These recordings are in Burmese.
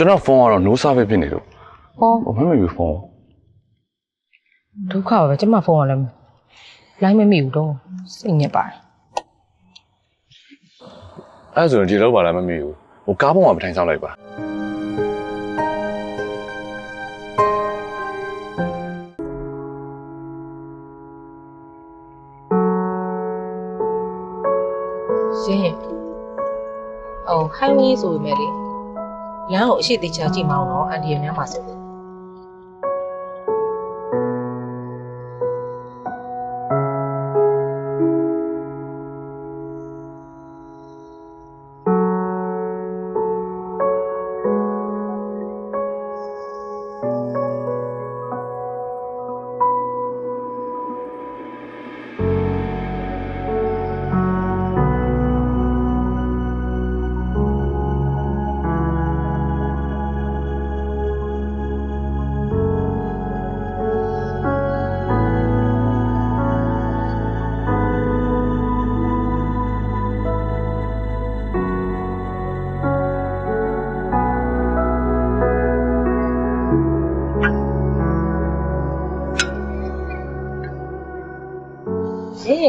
ကျွန်တော်ဖုန်းကတော့ no service ဖြစ်နေလို့ဟောဟိုမမေဘူးဖုန်းဒုက္ခပါပဲကျမဖုန်းကလည်းလိုင်းမမိဘူးတော့စိတ်ညစ်ပါတယ်အဲ့ဒါဆိုရင်ဒီလောက်ပါလားမမေဘူးဟိုကားပေါ်မှာပထိုင်ဆောင်လိုက်ပါရှင်းရင်ဟိုဟိုင်းဝေးဆိုပေမဲ့လေ လမ်းကိုအရှိသေးချာကြည့်မအောင်တော့အန်ဒီရများမှာဆိုလို့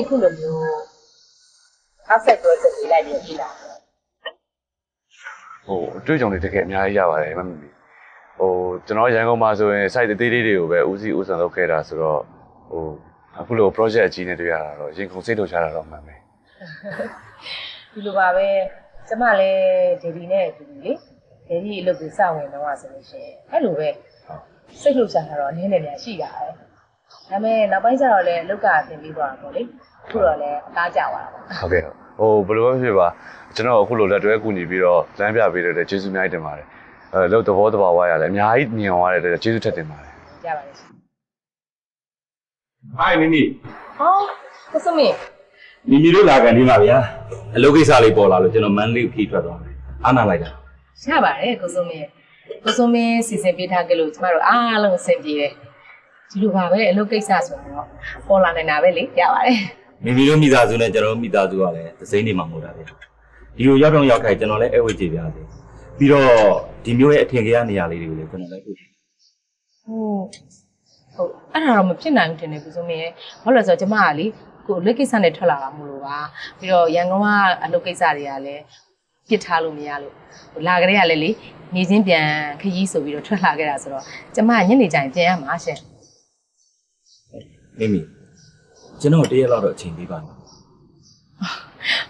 ရှင်းရင်ခုလိုမျိုး asset project လေးလိုက်ပြီးကြည့်လာဟိုအတွေ့အကြုံတွေတကယ်အများကြီးရပါတယ်မမေဟိုကျွန်တော်ရန်ကုန်မှာဆိုရင် site သေးသေးတွေကိုပဲဦးစီးဦးဆောင်လုပ်ခဲ့တာဆိုတော့ဟိုအခုလို project အကြီးနဲ့တွေ့ရတာတော့ရင်ခုန်စိတ်ထုတ်ချတာတော့မှန်ပဲဒီလိုပါပဲကျမလည်းဒေဒီနဲ့ဒီလေဒေဒီအလုပ်ကိုစဝင်တော့ဆိုလို့ရှိရင်အဲ့လိုပဲစိတ်လှုပ်ရှားတာတော့အနည်းနဲ့များရှိတာပဲ ဒါပေမဲ့နောက်ပိုင်းကျတော့လည်းအလုပ်ကတင်ပြီးသွားတာပေါ့လေအခုတော့လည်းအသားကျသွားတာပေါ့ဟုတ်ကဲ့ဟိုဘယ်လိုပဲဖြစ်ပါကျွန်တော်အခုလိုလက်တွဲကူညီပြီးတော့လမ်းပြပေးတဲ့အတွက်ကျေးဇူးအများကြီးတင်ပါတယ်အဲလို့သဘောတဘာဝရတယ်အများကြီးမြင်သွားတဲ့အတွက်ကျေးဇူးထက်တင်ပါတယ်ကြပါလိမ့်ရှင်ဟိုင်မီမီဟောကိုစမင်းမီမီတို့လာကန်ဒီမှာဗျာအလုပ်ကိစ္စလေးပေါ်လာလို့ကျွန်တော်မန်းလေးကိုခီးထွက်သွားတယ်အားနာလိုက်တာရပါတယ်ကိုစမင်းကိုစမင်းစီစဉ်ပေးထားကြလို့ကျမတို့အားလုံးအဆင်ပြေတယ် ဒီလိုပါပဲအလုပ်ကိစ္စဆိုတော့ပေါ်လာနေတာပဲလေရပါတယ်မီမီတို့မိသားစုနဲ့ကျွန်တော်တို့မိသားစုကလည်းသစိမ့်နေမှာမဟုတ်တာဗျဒီလိုရောက်တော့ရောက်ခိုက်ကျွန်တော်လည်းအဲ့ဝေးကြည့်ပြစေပြီးတော့ဒီမျိုးရဲ့အထင်ကြီးရနေရာလေးတွေကိုလည်းကျွန်တော်လည်းတွေ့တယ်ဟုတ်ဟုတ်အဲ့ဒါတော့မဖြစ်နိုင်ဘူးတင်တယ်ကိုစုံမင်းရဲ့ဘာလို့လဲဆိုတော့ကျမကလေကိုလက်ကိစ္စနဲ့ထွက်လာတာမလို့ပါပြီးတော့ရန်ကုန်ကအလုပ်ကိစ္စတွေကလည်းပြစ်ထားလို့မရလို့ဟိုလာကြတဲ့ကလည်းလေနေချင်းပြန်ခရီးဆိုပြီးတော့ထွက်လာခဲ့တာဆိုတော့ကျမကညနေကျရင်ပြန်ရမှာရှင် မီမီကျွန်တော်တရက်လောက်တော့အချိန်ပေးပါမယ်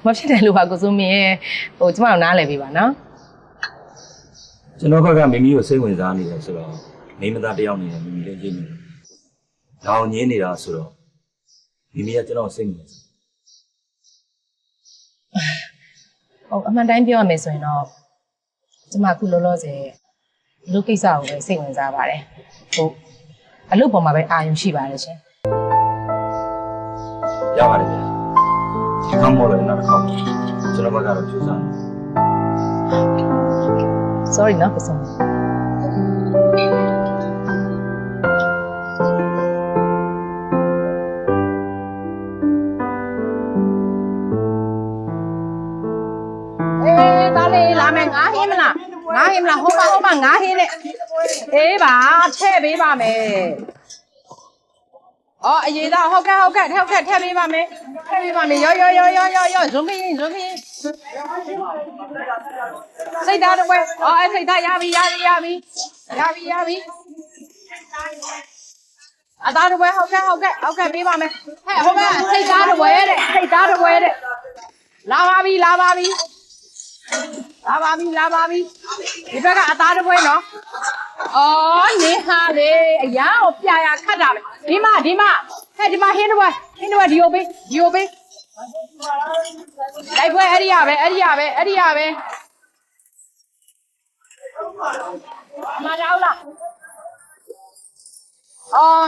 မဖြစ်တယ်လို့ပါကိုစုံမင်းရဲ့ဟိုကျမတို့နားလည်ပေးပါနော်ကျွန်တော်ဘက်ကမီမီကိုစိတ်ဝင်စားနေတယ်ဆိုတော့မိမသားတယောက်နေတယ်မီမီလည်းရင်းနေတယ်။ဒါအောင်ညင်းနေတာဆိုတော့မီမီကကျွန်တော်စိတ်ဝင်စားဟုတ်အမှန်တိုင်းပြောရမယ်ဆိုရင်တော့ကျမအခုလောလောဆယ်အလုပ်ကိစ္စကိုပဲစိတ်ဝင်စားပါတယ်ဟုတ်အလုပ်ပေါ်မှာပဲအာရုံရှိပါတယ်ရှင် ရပါတယ်ဗျာဒီကမော်လည်းနောက်တစ်ခေါက်ကျွန်တော်ဘက်ကတော့ကြိုးစားနေ sorry နော်ကိုစုံမင်းအေးသားလေးလာမယ်ငါဟင်းမလားငါဟင်းမလားဟုတ်ပါဟုတ်ပါငါဟင်းနဲ့အေးပါထည့်ပေးပါမယ် အော်အရေးသားဟုတ်ကဲ့ဟုတ်ကဲ့ဟုတ်ကဲ့ထည့်ပေးပါမယ်ထည့်ပေးပါမယ်ရောရောရောရောရောရောဇုံခင်းဇုံခင်းစိတ်သားတော့ဝဲအော်အဲ့စိတ်သားရပြီရပြီရပြီရပြီရပြီအသားတော့ဝဲဟုတ်ကဲ့ဟုတ်ကဲ့ဟုတ်ကဲ့ပေးပါမယ်ဟဲ့ဟုတ်ကဲ့စိတ်သားတော့ဝဲတဲ့စိတ်သားတော့ဝဲတဲ့လာပါပြီလာပါပြီလာပါပြီလာပါပြီဒီဘက်ကအသားတစ်ပွဲနော်အော်နေဟာလေအရာကိုပြရာခတ်တာပဲ ဒီမှာဒီမှာဟဲ့ဒီမှာဟင်းတစ်ပွဲဟင်းတစ်ပွဲဒီကိုပေးဒီကိုပေးလိုက်ပွဲအဲ့ဒီရပဲအဲ့ဒီရပဲအဲ့ဒီရပဲမတော်လားအော်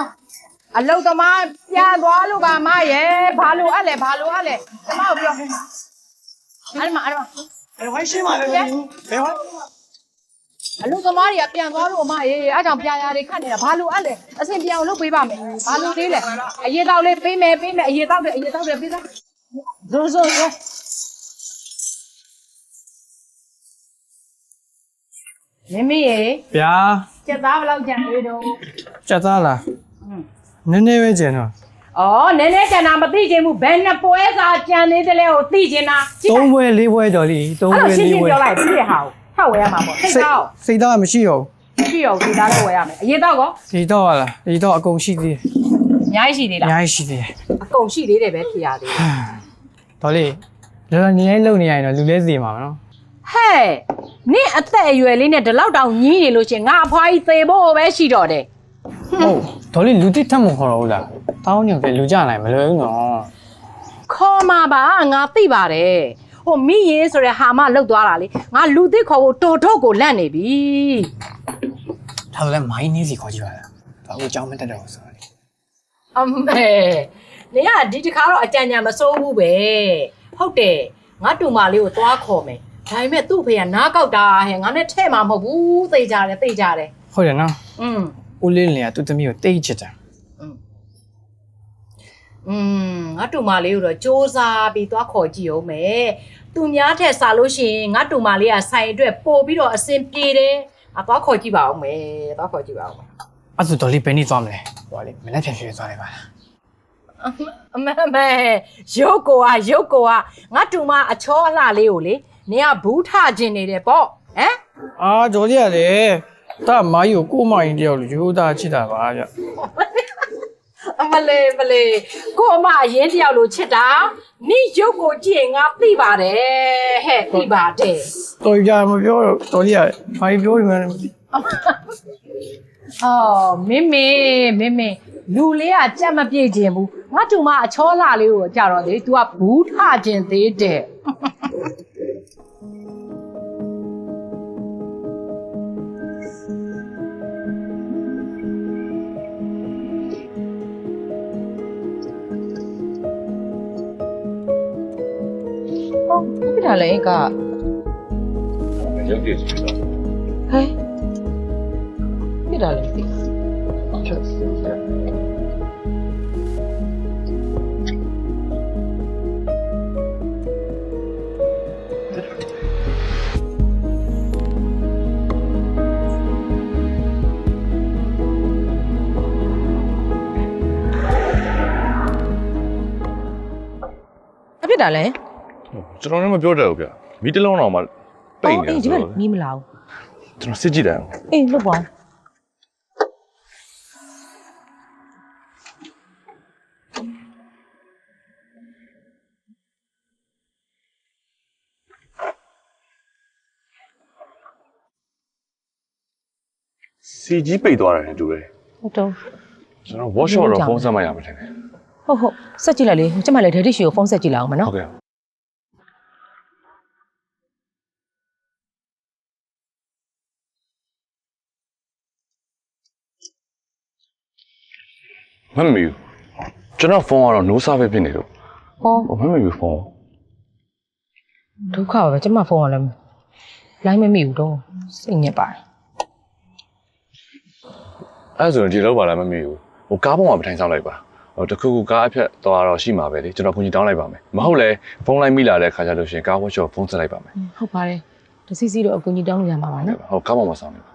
အလုတ်သမားပြန်သွားလို့ပါမရဲ့ဘာလို့အဲ့လဲဘာလို့အဲ့လဲကျမကိုပြောအဲ့ဒီမှာအဲ့ဒီမှာဘယ်ဝိုင်းရှင်းပါလဲဘယ်ဝိုင်း အလူသမားတွေကပြန်သွားလို့အမရေအားကြောင့်ပြန်ရတွေခတ်နေတာဘာလို့အဲ့လဲအဆင်ပြေအောင်လုပ်ပေးပါမယ်ဘာလို့သေးလဲအရေးတော့လေးပေးမယ်ပေးမယ်အရေးတော့တယ်အရေးတော့တယ်ပေးသားဇိုးဇိုးဇိုးမင်းမရေဗျာစက်သားဘယ်လောက်ကြံသေးတော့ကြက်သားလားနည်းနည်းပဲကျန်တော့ဩနည်းနည်းကြံတာမသိချင်ဘူးဘယ်နှစ်ပွဲစာကြံသေးတယ်လဲကိုသိချင်တာကြည့်သုံးပွဲလေးပွဲတော်လေးသုံးအဲ့ပွဲတော့ရှင်းလေးရှင်းပွဲပြောလိုက်ပြည့်ဟာကို ထောက်ဝဲရမှာပေါ့စိတ်သားစိတ်သားမရှိတော့ကြည့်ရောစိတ်သားလည်းဝဲရမယ်အရေးတော့ကောဘူးဒီတော့ဟာလားဒီတော့အကုန်ရှိသေးတယ်အများကြီးရှိသေးအလားများကြီးရှိသေးတယ်အကုန်ရှိသေးတယ်ပဲဖြစ်ရသေးတယ်တော်လေးလောလောနေလိုက်လုံနေရရင်တော့လူလဲစီမှာမနော်ဟဲ့နင့်အသက်အရွယ်လေးနဲ့ဒီလောက်တောင်ညီးနေလို့ရှရင်ငါအဖွားကြီးသေဖို့ပဲရှိတော့တယ်ဟုတ်တော်လေးလူတိထက်မခေါ်တော့ဘူးလားတောင်းညောင်ကလူကြနိုင်မလွယ်ဘူးနော်ခေါ်มาပါငါသိပါတယ် ဟိုမိရင်ဆိုရဲဟာမလှုပ်သွားတာလေငါလူသစ်ခေါ်ဖို့တော်တော့ကိုလန့်နေပြီဒါဆိုလည်းမိုင်းနေစီခေါ်ကြည့်ပါလားဒါကိုကြောင်းမတက်တော့ဘူးဆိုတော့လေအမေနေကဒီတခါတော့အကြံဉာဏ်မစိုးဘူးပဲဟုတ်တယ်ငါတူမလေးကိုသွားခေါ်မယ်ဒါပေမဲ့သူ့ဖေကနားကောက်တာဟဲ့ငါနဲ့ထဲ့မှာမဟုတ်ဘူးသိကြတယ်သိကြတယ်ဟုတ်တယ်နော်อืมဦးလေးလင်ကသူ့သမီးကိုတိတ်ချစ်တယ် อืมငါတူမလေးကိုတော့စူးစမ်းပြီးသွားခေါ်ကြည့်အောင်မယ်သူများထက်စားလို့ရှိရင်ငါတူမလေးကဆိုင်အတွက်ပို့ပြီးတော့အဆင်ပြေတယ်အသွားခေါ်ကြည့်ပါအောင်မယ်သွားခေါ်ကြည့်ပါအောင်မယ်အဲ့ဆိုတော်လေးဘယ်နည်းသွားမလဲဟိုကလေမနေ့ဖြန်ဖြန်သွားလိုက်ပါလားအမအမေရုပ်ကိုကရုပ်ကိုကငါတူမအချောအလှလေးကိုလေနင်ကဘူးထခြင်းနေတယ်ပေါ့ဟမ်အာတော်လေးရတယ်တာမာကြီးကိုကိုမိုင်းတယောက်ရိုးသားချစ်တာပါဗျ အမလေးမလေးကိုအမအရင်တယောက်လိုချစ်တာနိရုပ်ကိုကြည့်ရင်ငါသိပါတယ်ဟဲ့သိပါတယ်တော်ကြမပြောတော့တော်လေးရတယ်ဘာပြောနေမှန်းမသိအော်မင်းမင်းမင်းမင်းလူလေးကကြက်မပြေခြင်းဘူးငါတူမအချောလှလေးကိုကြတော့လေ तू ကဘူးထခြင်းသေးတယ် ဖြစ်တာလဲကရုပ်တည်စီတော့ဟဲ့ဖြစ်တာလဲသိအဖြစ်တာလဲ ကျွန်တော်လည်းမပြောတတ်ဘူးဗျမီးတစ်လုံးတော့မှပိတ်နေတယ်အေးဒီဆိုမှာတော့မီးမလာဘူးကျွန်တော်စစ်ကြည့်တယ်အေးလွတ်ပါစီကြီးပိတ်သွားတယ်နဲ့တူတယ်ဟုတ်တော့ကျွန်တော် workshop တော့ဖုန်းဆက်မှရမှာထင်တယ်ဟုတ်ဟုတ်ဆက်ကြည့်လိုက်လေကျမလည်း daddy ရှိကိုဖုန်းဆက်ကြည့်လိုက်အောင်မနော်ဟုတ်ကဲ့ မမီဘူးကျွန်တော်ဖုန်းကတော့ no service ဖြစ်နေလို့ဟောဟိုမမီဘူးဖုန်းဒုက္ခပါပဲကျမဖုန်းကလည်းလိုင်းမမိဘူးတော့စိတ်ညစ်ပါတယ်အဲ့ဒါဆိုရင်ဒီလောက်ပါလားမမီဘူးဟိုကားပေါ်မှာပထိုင်ဆောင်လိုက်ပါဟိုတခုခုကားအဖြတ်သွားတော့ရှိမှာပဲလေကျွန်တော်ခွန်ကြီးတောင်းလိုက်ပါမယ်မဟုတ်လဲဖုန်းလိုက်မိလာတဲ့ခါကျလို့ရှိရင်ကား workshop ဖုန်းဆက်လိုက်ပါမယ်ဟုတ်ပါတယ်တစီစီတော့အကူကြီးတောင်းလို့ရမှာပါနော်ဟုတ်ကားပေါ်မှာဆောင်နေပါ